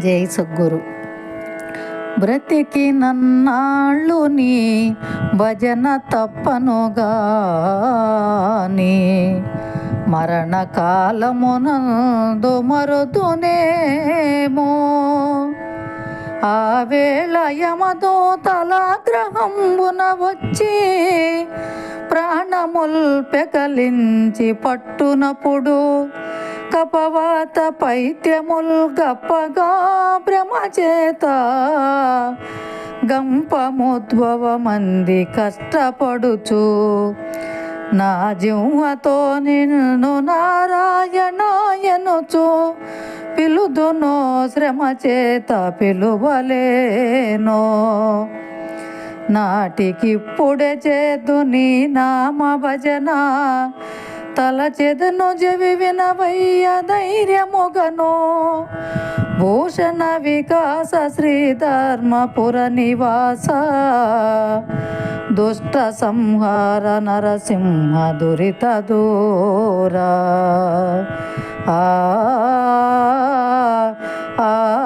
జై సద్గురు. బ్రతికి నన్నాళ్ళు నీ భజన తప్పనుగాని మరణకాలమునందు మరుదునేమో. ఆ వేళ యమదూతలాగ్రహంబున వచ్చి ప్రాణముల్ పెకలించి పట్టునప్పుడు తపవాత పైత్యముల్ గప్పగా భ్రమచేత. గంపముద్భవ మంది కష్టపడుచు నా జింహతో నిన్ను నారాయణాయనుచు. పిలుదునో శ్రమ చేత పిలువలేనో. నాటికిప్పుడే చేదు నీ నామ భజన తల చెదను జవి వినవయ్య ధైర్యముగను. భూషణ వికాస శ్రీధర్మపుర నివాస. దుష్ట సంహార నరసింహ దురిత దూరా. ఆ ఆ